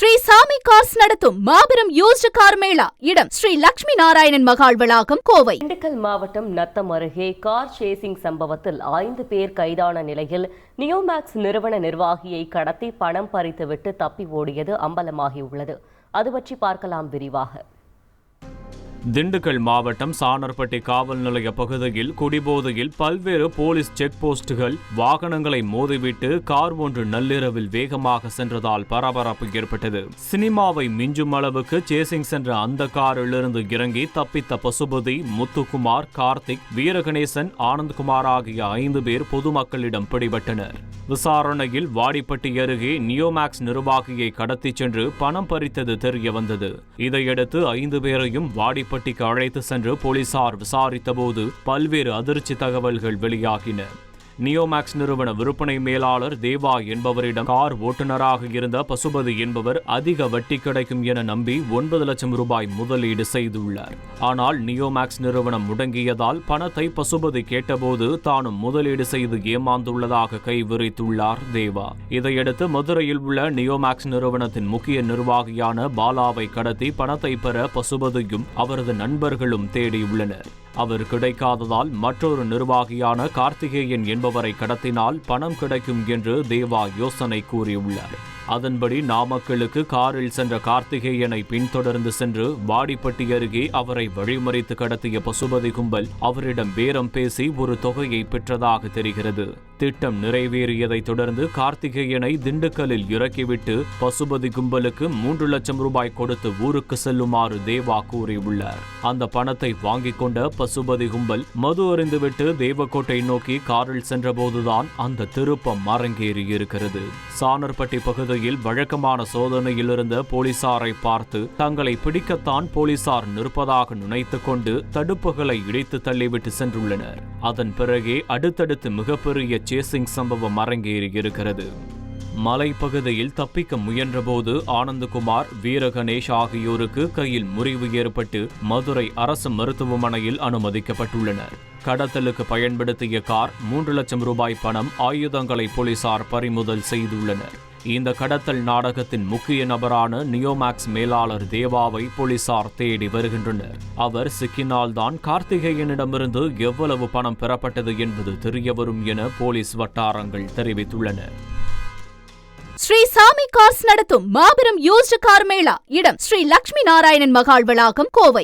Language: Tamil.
ஸ்ரீ சாமி கார்ஸ் நடத்தும் மாபெரும் யூஸ்டு கார் மேளா இடம் ஸ்ரீ லட்சுமி நாராயணன் மகால் வளாகம் கோவை. திண்டுக்கல் மாவட்டம் நத்தம் அருகே கார் சேசிங் சம்பவத்தில் ஐந்து பேர் கைதான நிலையில் நியோமேக்ஸ் நிறுவன நிர்வாகியை கடத்தி பணம் பறித்துவிட்டு தப்பி ஓடியது அம்பலமாகியுள்ளது. அது பற்றி பார்க்கலாம் விரிவாக. திண்டுக்கல் மாவட்டம் சானர்பட்டி காவல் நிலைய பகுதியில் குடிபோதையில் பல்வேறு போலீஸ் செக் போஸ்டுகள் வாகனங்களை மோதிவிட்டு கார் ஒன்று நள்ளிரவில் வேகமாக சென்றதால் பரபரப்பு ஏற்பட்டது. சினிமாவை மிஞ்சும் அளவுக்கு சேசிங் சென்ற அந்த காரிலிருந்து இறங்கி தப்பித்த பசுபதி முத்துக்குமார் கார்த்திக் வீரகணேசன் ஆனந்த்குமார் ஆகிய ஐந்து பேர் பொதுமக்களிடம் பிடிபட்டனர். விசாரணையில் வாடிப்பட்டி அருகே நியோமேக்ஸ் நிர்வாகியை கடத்திச் சென்று பணம் பறித்தது தெரிய வந்தது இதையடுத்து ஐந்து பேரையும் கோவில்பட்டிக்கு அழைத்து சென்று போலீசார் விசாரித்தபோது பல்வேறு அதிர்ச்சி தகவல்கள் வெளியாகின. நியோமேக்ஸ் நிறுவன விற்பனை மேலாளர் தேவா என்பவரிடம் கார் ஓட்டுநராக இருந்த பசுபதி என்பவர் அதிக வட்டி கிடைக்கும் என நம்பி ஒன்பது லட்சம் ரூபாய் முதலீடு செய்துள்ளார். ஆனால் நியோமேக்ஸ் நிறுவனம் முடங்கியதால் பணத்தை பசுபதி கேட்டபோது தானும் முதலீடு செய்து ஏமாந்துள்ளதாக கைவிரித்துள்ளார் தேவா. இதையடுத்து மதுரையில் உள்ள நியோமேக்ஸ் நிறுவனத்தின் முக்கிய நிர்வாகியான பாலாவை கடத்தி பணத்தை பெற பசுபதியும் அவரது நண்பர்களும் தேடியுள்ளனர். அவர் கிடைக்காததால் மற்றொரு நிர்வாகியான கார்த்திகேயன் என்பவரை கடத்தினால் பணம் கிடைக்கும் என்று தேவா யோசனை கூறியுள்ளார். அதன்படி நாமக்கலுக்கு காரில் சென்ற கார்த்திகேயனை பின்தொடர்ந்து சென்று வாடிப்பட்டி அருகே அவரை வழிமறித்து கடத்திய பசுபதி கும்பல் அவரிடம் பேரம் பேசி ஒரு தொகையை பெற்றதாக தெரிகிறது. திட்டம் நிறைவேறியதைத் தொடர்ந்து கார்த்திகேயனை திண்டுக்கல்லில் இறக்கிவிட்டு பசுபதி கும்பலுக்கு மூன்று லட்சம் ரூபாய் கொடுத்து ஊருக்கு செல்லுமாறு தேவா கூறியுள்ளார். அந்த பணத்தை வாங்கிக் கொண்ட பசுபதி கும்பல் மது அறிந்துவிட்டு தேவக்கோட்டை நோக்கி காரில் சென்றபோதுதான் அந்த திருப்பம் அரங்கேறியிருக்கிறது. சானர்பட்டி பகுதியில் வழக்கமான சோதனையில் இருந்த போலீசாரை பார்த்து தங்களை பிடிக்கத்தான் போலீசார் நிற்பதாக நினைத்துக் கொண்டு தடுப்புகளை இடித்து தள்ளிவிட்டு சென்றுள்ளனர். அதன் பிறகே அடுத்தடுத்து மிகப்பெரிய சேசிங் சம்பவம் அரங்கேறியிருக்கிறது மலைப்பகுதியில் தப்பிக்க முயன்றபோது ஆனந்தகுமார் வீரகணேஷ் ஆகியோருக்கு கையில் முறிவு ஏற்பட்டு மதுரை அரசு மருத்துவமனையில் அனுமதிக்கப்பட்டுள்ளனர். கடத்தலுக்கு பயன்படுத்திய கார் மூன்று லட்சம் ரூபாய் பணம் ஆயுதங்களை போலீசார் பறிமுதல் செய்துள்ளனர். இந்த கடத்தல் நாடகத்தின் முக்கிய நபரான நியோமேக்ஸ் மேலாளர் தேவாவை போலீசார் தேடி வருகின்றனர். அவர் சிக்கினால்தான் கார்த்திகேயனிடமிருந்து எவ்வளவு பணம் பெறப்பட்டது என்பது தெரியவரும் என போலீஸ் வட்டாரங்கள் தெரிவித்துள்ளன. ஸ்ரீ சாமி கார்ஸ் நடத்தும் மாபெரும் யூஸ்டு கார் மேளா இடம் ஸ்ரீ லக்ஷ்மி நாராயணன் மகால் வளாகம் கோவை.